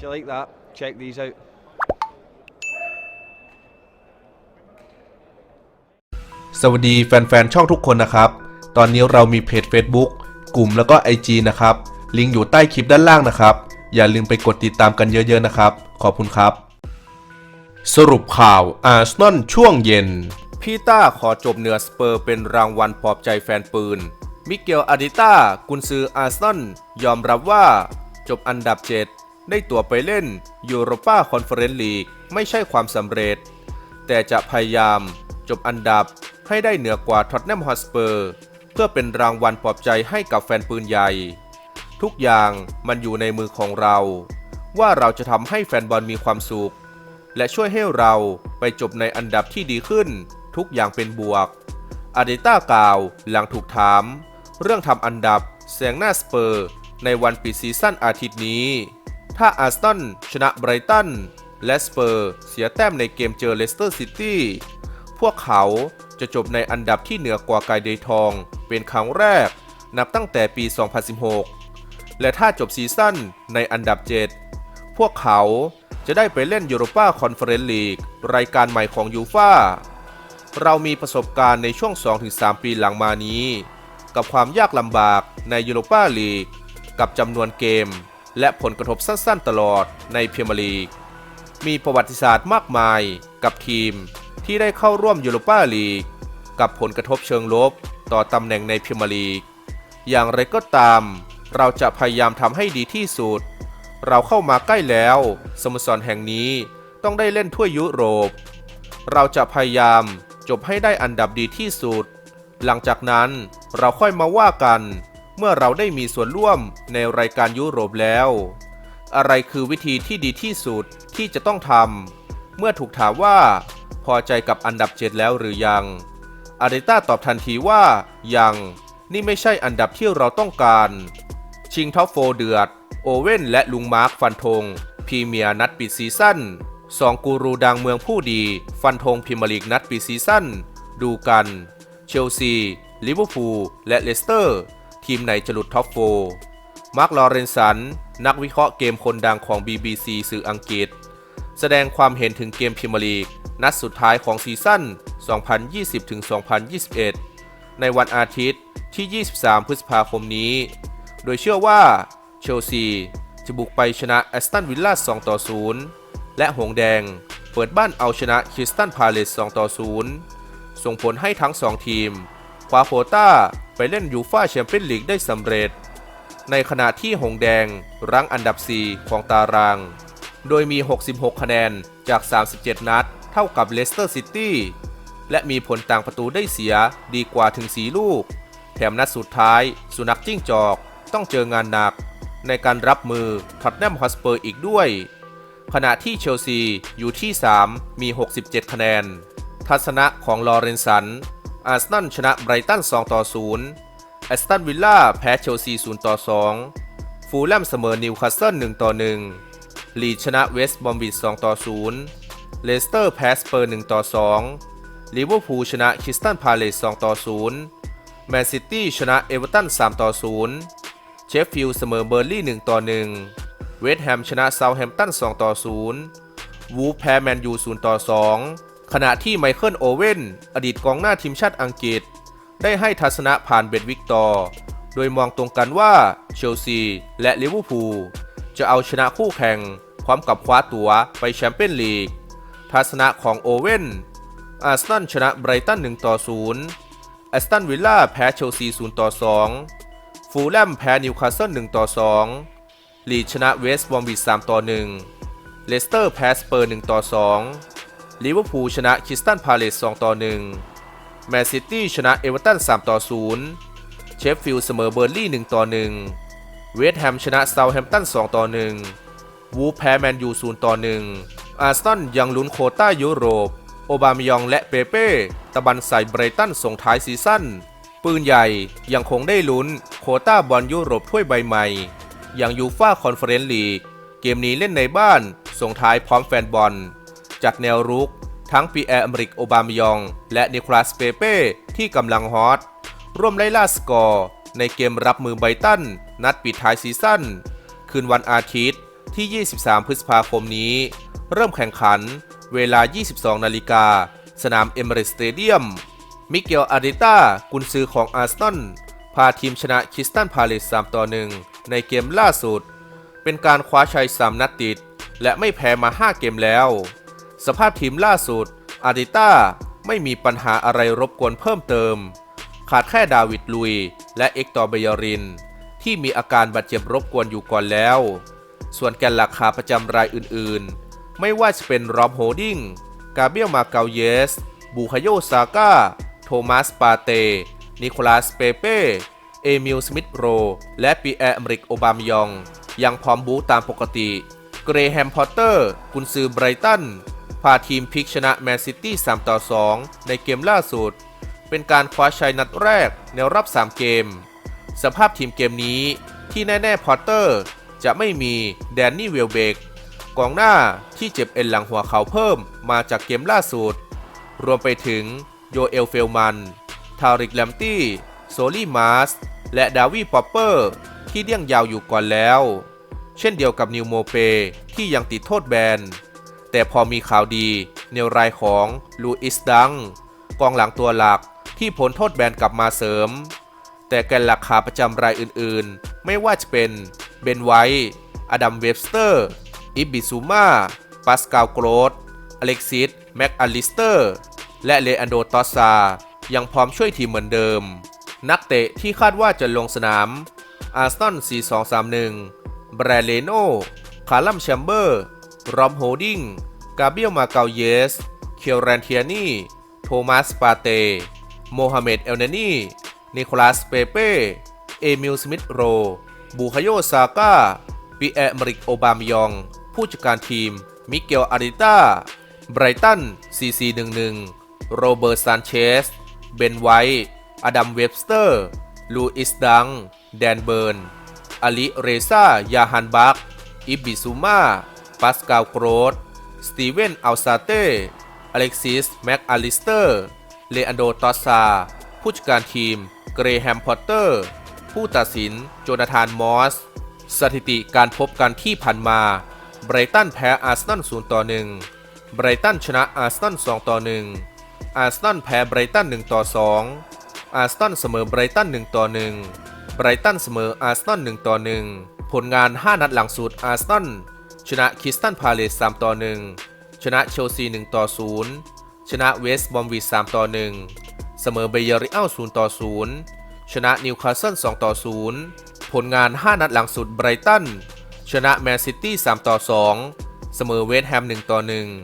If you like that, check these out. สวัสดีแฟนๆ ช่องทุกคนนะครับ ตอนนี้เรามีเพจ Facebook กลุ่มแล้วก็ IG นะครับ ลิงก์อยู่ใต้คลิปด้านล่างนะครับ อย่าลืมไปกดติดตามกันเยอะๆนะครับ ขอบคุณครับ สรุปข่าวอาร์เซนอลช่วงเย็น พี่ต้าขอจบเหนือสเปอร์เป็นรางวัลปลอบใจแฟนปืน มิเกลอาดิต้ากุนซืออาร์เซนอลยอมรับว่า จบอันดับ 7 ได้ตั๋วไปเล่นยูโรปาคอนเฟอเรนซ์ลีกไม่ใช่ความสำเร็จ แต่จะพยายามจบอันดับให้ได้เหนือกว่าท็อตแนมฮอสเปอร์เพื่อเป็นรางวัลปลอบใจให้กับแฟนปืนใหญ่ ทุกอย่างมันอยู่ในมือของเรา ว่าเราจะทำให้แฟนบอลมีความสุข และช่วยให้เราไปจบในอันดับที่ดีขึ้น ทุกอย่างเป็นบวก อาดิต้ากล่าวหลังถูกถาม เรื่องทำอันดับแซงหน้าสเปอร์ ในวันปิดซีซั่นอาทิตย์นี้ ถ้าอาร์เซนชนะไบรตันและสเปอร์เสียแต้มในเกมเจอเลสเตอร์ซิตี้พวกเขาจะจบในอันดับที่เหนือกว่าไกเดยทอง เป็นครั้งแรก นับตั้งแต่ปี 2016 และถ้าจบซีซั่นในอันดับ 7 พวกเขาจะได้ไปเล่นยูโรปาคอนเฟอเรนซ์ลีกรายการใหม่ของยูฟาเรามีประสบการณ์ในช่วง 2-3 ปีหลังมานี้ กับความยากลำบากในยูโรปาลีกกับจำนวนเกม และผลกระทบสั้นๆตลอดในพรีเมียร์ลีก มีประวัติศาสตร์มากมายกับทีมที่ได้เข้าร่วมยูโรปาลีก กับผลกระทบเชิงลบต่อตำแหน่งในพรีเมียร์ลีก อย่างไรก็ตาม เราจะพยายามทำให้ดีที่สุด เราเข้ามาใกล้แล้ว สโมสรแห่งนี้ต้องได้เล่นทั่วยุโรป เราจะพยายามจบให้ได้อันดับดีที่สุด หลังจากนั้นเราค่อยมาว่ากัน เมื่อเราได้มีส่วนร่วมในรายการยุโรปแล้ว อะไรคือวิธีที่ดีที่สุดที่จะต้องทำเมื่อถูกถามว่า พอใจกับอันดับ7แล้วหรือยังอาริต้าตอบทันทีว่า ยังนี่ไม่ใช่อันดับที่เราต้องการ ชิงท็อปโฟเดือด โอเว่นและลุงมาร์คฟันธงพรีเมียร์นัดปิดซีซั่นสองกูรูดังเมืองผู้ดี ฟันธงพรีเมียร์ลีกนัดปิดซีซั่นดูกัน เชลซี ลิเวอร์พูลและเลสเตอร์ ทีมไหนจะหลุดท็อปโฟมาร์คลอเรนสัน นักวิเคราะห์เกมคนดังของ BBC สื่ออังกฤษ แสดงความเห็นถึงเกมพรีเมียร์ลีก นัดสุดท้ายของซีซั่น 2020-2021 ในวันอาทิตย์ที่ 23 พฤษภาคมนี้ โดยเชื่อว่าเชลซีจะบุกไปชนะแอสตันวิลล่า 2 ต่อ 0 และหงแดงเปิดบ้านเอาชนะคริสตันพาเลส 2 ต่อ 0 ส่งผลให้ทั้ง 2 ทีม คว้าโคต้าไปเล่นยูฟ่าแชมเปี้ยนลีกได้สำเร็จ ในขณะที่หงแดงรั้งอันดับ 4 ของตาราง โดยมี 66 คะแนนจาก 37 นัด เท่ากับเลสเตอร์ซิตี้และมีผลต่างประตูได้เสียดีกว่าถึง 4 ลูก แถมนัดสุดท้าย สุนัขจิ้งจอกต้องเจองานหนัก ในการรับมือท็อตแนมฮอสเปอร์อีกด้วย ขณะที่เชลซีอยู่ที่ 3 มี 67 คะแนน ทัศนะของลอเรนสัน อาร์เซนอลชนะไบรตัน 2 ต่อ 0 แอสตันวิลล่าแพ้เชลซี 0 ต่อ 2 ฟูลแลมเสมอนิวคาสเซิล 1 ต่อ 1 ลีดชนะเวสต์บอมบิช2ต่อ 0 เลสเตอร์แพ้สเปอร์ 1 ต่อ 2 ลิเวอร์พูลชนะคริสตันพาเลส 2 ต่อ 0 แมนซิตี้ชนะเอเวอร์ตัน 3 ต่อ 0 เชฟฟิลด์เสมอเบอร์ลี่ 1 ต่อ 1 เวสต์แฮมชนะเซาแฮมป์ตัน 2 ต่อ 0 วูฟแพ้แมนยู 0 ต่อ 2 ขณะที่ไมเคิลโอเว่นอดีตกองหน้าทีมชาติอังกฤษ ได้ให้ทัศนะผ่านเบดวิกตอร์ โดยมองตรงกันว่าเชลซีและลิเวอร์พูลจะเอาชนะคู่แข่งพร้อมกับคว้าตั๋วไปแชมเปี้ยนลีก ทัศนะของโอเว่น อาร์เซนอลชนะไบรตัน1ต่อ0แอสตันวิลล่าแพ้เชลซี0ต่อ2ฟูลแลมแพ้นิวคาสเซิล1ต่อ2ลีดชนะเวสต์บอมบิช3ต่อ1เลสเตอร์แพ้สเปอร์1ต่อ2 ลิเวอร์พูลชนะคริสตันพาเลส2ต่อ1แมนซิตี้ชนะเอเวอร์ตัน3ต่อ0เชฟฟิลด์เสมอเบอร์ลี่1ต่อ1เวสต์แฮมชนะเซาท์แฮมป์ตัน2ต่อ1วูฟแพ้แมนยู0ต่อ1อาร์เซนอลยังลุ้นโคต้ายุโรป โอบามยองและเปเป้ตะบันใส่ไบรตันส่งท้ายซีซั่นปืนใหญ่ยังคงได้ลุ้นโคต้าบอลยุโรปถ้วยใบใหม่ อย่างยูฟ่าคอนเฟอเรนซ์ลีก เกมนี้เล่นในบ้าน ส่งท้ายพร้อมแฟนบอล จากแนวรุก ทั้งปีแอร์อเมริกโอบามายอง และนิโคลัสเปเป้ที่กำลังฮอต ร่วมไล่ล่าสกอร์ ในเกมรับมือไบตัน นัดปิดท้ายซีซั่น คืนวันอาทิตย์ที่ 23 พฤษภาคมนี้ เริ่มแข่งขัน เวลา 22 นาฬิกา สนามเอเมเรตสเตเดียม มิเกลอาริต้ากุนซือของอาร์เซนอลพาทีมชนะคิสตันพาเลส3ต่อ1ในเกมล่าสุด เป็นการคว้าชัย 3 นัดติด และไม่แพ้มา 5 เกมแล้ว สภาพทีมล่าสุด อาริต้าไม่มีปัญหาอะไรรบกวนเพิ่มเติม ขาดแค่ดาวิดลุย และเอ็กตอร์เบยริน ที่มีอาการบาดเจ็บรบกวนอยู่ก่อนแล้ว ส่วนแกนหลักขาประจำรายอื่นๆ ไม่ว่าจะเป็นรอมโฮดิ้ง กาเบียลมาเกาเยส บูคาโยซาก้า โทมัสปาเต นิโคลัสเปเป้ เอมิลสมิธโร และปีแอร์อเมริกโอบามยอง ยังพร้อมบูตามปกติ เกรแฮมพอตเตอร์ กุนซือไบรตัน พาทีมพลิกชนะแมนซิตี้ 3 ต่อ 2 ในเกมล่าสุด เป็นการคว้าชัยนัดแรกในรอบ 3 เกม สภาพทีมเกมนี้ที่แน่ๆพอตเตอร์ จะไม่มีแดนนี่เวลเบกกองหน้าที่เจ็บเอ็นหลังหัวเขาเพิ่มมาจากเกมล่าสุด รวมไปถึงโยเอลเฟลมัน ทาริกแลมตี้ โซลี่มาส และดาวีปอปเปอร์ ที่เดี่ยงยาวอยู่ก่อนแล้ว เช่นเดียวกับนิวโมเป ที่ยังติดโทษแบน แต่พอมีข่าวดีในรายของลูอิสดัง กองหลังตัวหลักที่พ้นโทษแบนกลับมาเสริม แต่แกนหลักขาประจำรายอื่นๆ ไม่ว่าจะเป็นเบนไวท์อดัมเวบสเตอร์ อิบิซูมาปัสกาลโกรดอเล็กซิสแม็กอลิสเตอร์ และเลอันโดตอซา ยังพร้อมช่วยทีมเหมือนเดิม นักเตะที่คาดว่าจะลงสนามอาร์ซนอล4231 แบรเลโนคาลัมแชมเบอร์ รอมโฮดิงกาเบียลมาเกาเยส เคียวแรนเทียนีโทมัสปาเต โมฮัมเหม็ดเอลเนนีนิโคลัสเปเป้ เอมิลสมิธโร บูคาโยซาก้าปีแอมริกโอบามยอง ผู้จัดการทีม มิเกลอาริต้า ไบรตัน CC11 โรเบิร์ตซานเชส เบนไวท์อดัมเวบสเตอร์ ลูอิสดัง แดนเบิร์นอลิเรซายาฮันบักอิบบิซูมา ปัสกาลโกรดสตีเวนอัลซาเต้อเล็กซิส แม็กอาลิสเตอร์ เลอันโดตอซา ผู้จัดการทีม เกรแฮม พอตเตอร์ ผู้ตัดสิน โจนาธาน มอส สถิติการพบกันที่ผ่านมา ไบรตันแพ้อาร์เซนอล0ต่อ1ไบรตันชนะอาร์เซนอล2ต่อ1อาร์เซนอลแพ้ไบรตัน1ต่อ2อาร์เซนอลเสมอไบรตัน1ต่อ1ไบรตันเสมออาร์เซนอล1ต่อ1ผลงาน 5 นัดหลังสุดอาร์เซนอล ชนะคิสตันพาเลส3ต่อ1ชนะเชลซี1ต่อ0ชนะเวสต์บอมวิช3ต่อ1เสมอเบเยอริอัล0ต่อ0ชนะนิวคาสเซิล2ต่อ0ผลงาน 5 นัดหลังสุดไบรตันชนะแมนซิตี้3ต่อ2เสมอเวสต์แฮม1ต่อ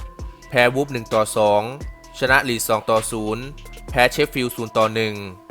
1แพ้วูฟ1ต่อ2ชนะลีด2ต่อ0แพ้เชฟฟิลด์0ต่อ1